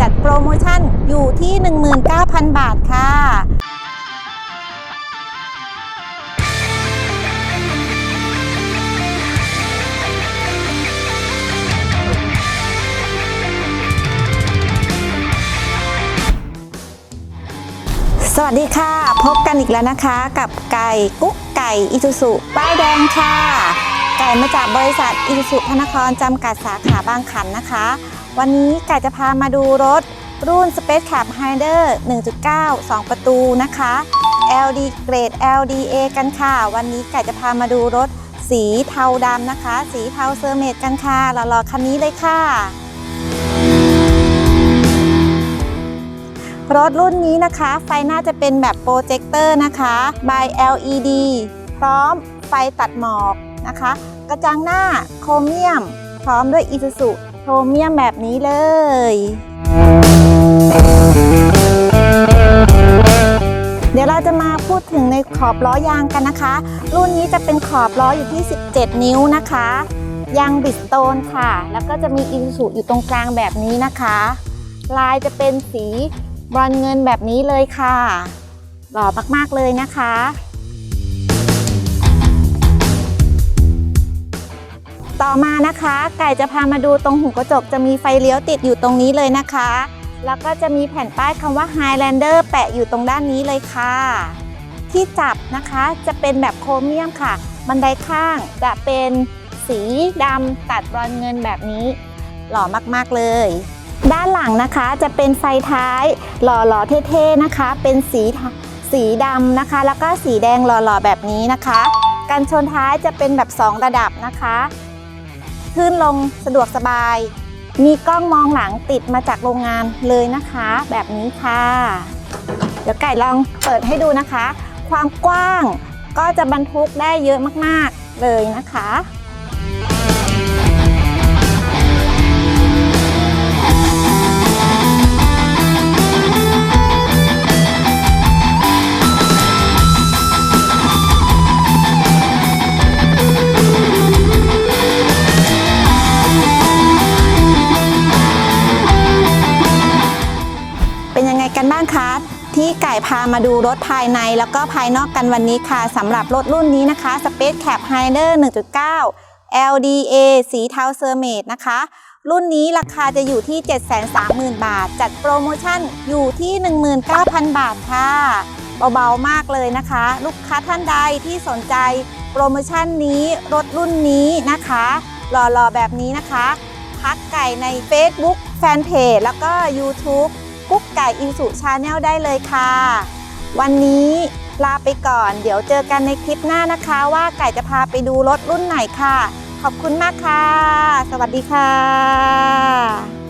จัดโปรโมชั่นอยู่ที่ 19,000 บาทค่ะสวัสดีค่ะ พบกันอีกแล้วนะคะกับไก่กุ๊กไก่อิซูซุป้ายแดงค่ะ ไก่มาจากบริษัทอิซูซุพระนครจำกัดสาขาบางขันนะคะ วันนี้ไก่จะพามาดูรถรุ่น Space Cab Hider 1.9 2 ประตูนะคะ LD เกรด LDA กันค่ะ วันนี้ไก่จะพามาดูรถสีเทาดำนะคะ สีเทาเซอร์เมตกันค่ะรอๆคันนี้เลยค่ะ รถรุ่นนี้นะคะ ไฟหน้าจะเป็นแบบโปรเจคเตอร์นะคะ by LED พร้อมไฟตัดหมอกนะคะ กระจังหน้าโครเมียม พร้อมด้วย Isuzu โครเมียมแบบนี้เลยเดี๋ยวเราจะมาพูดถึงในขอบล้อยางกันนะคะ รุ่นนี้จะเป็นขอบล้ออยู่ที่ 17 นิ้วนะคะ ยางบิดสโตนค่ะ แล้วก็จะมี Isuzu อยู่ตรงกลางแบบนี้นะคะ ลายจะเป็นสีบรอนเงินแบบนี้เลยค่ะ หล่อมากๆเลยนะคะ ต่อมานะคะ ไก่จะพามาดูตรงหูกระจกจะมีไฟเลี้ยวติดอยู่ตรงนี้เลยนะคะ แล้วก็จะมีแผ่นป้ายคำว่า Highlander แปะอยู่ตรงด้านนี้เลยค่ะ ที่จับนะคะจะเป็นแบบโครเมียมค่ะ บันไดข้างจะเป็นสีดำตัดบรอนเงินแบบนี้ หล่อมากๆเลย ด้านหลังนะคะจะเป็นไฟท้าย หล่อๆเท่ๆนะคะ เป็นสีสีดำนะคะ แล้วก็สีแดงหล่อๆแบบนี้นะคะ กันชนท้ายจะเป็นแบบ 2 ระดับนะคะ ขึ้นลงสะดวกสบาย มีกล้องมองหลังติดมาจากโรงงานเลยนะคะ แบบนี้ค่ะ เดี๋ยวไก่ลองเปิดให้ดูนะคะ ความกว้างก็จะบรรทุกได้เยอะมาก ๆ เลยนะคะ ที่ไก่พามาดูรถภายในแล้วก็ภายนอกกันวันนี้ค่ะสำหรับรถรุ่นนี้นะคะ Space Cab Hider 1.9 LDA สีเทาเซอร์เมดนะคะ รุ่นนี้ราคาจะอยู่ที่ 730,000 บาท จัดโปรโมชั่นอยู่ที่ 19,000 บาทค่ะ เบาๆมากเลยนะคะ ลูกค้าท่านใดที่สนใจโปรโมชั่นนี้รถรุ่นนี้นะคะหล่อๆแบบนี้นะคะ พักไก่ใน Facebook Fanpage แล้วก็ YouTube กุ๊กไก่อินสุชาแนลได้เลยค่ะ วันนี้ลาไปก่อน เดี๋ยวเจอกันในคลิปหน้านะคะ ว่าไก่จะพาไปดูรถรุ่นไหนค่ะ ขอบคุณมากค่ะ สวัสดีค่ะ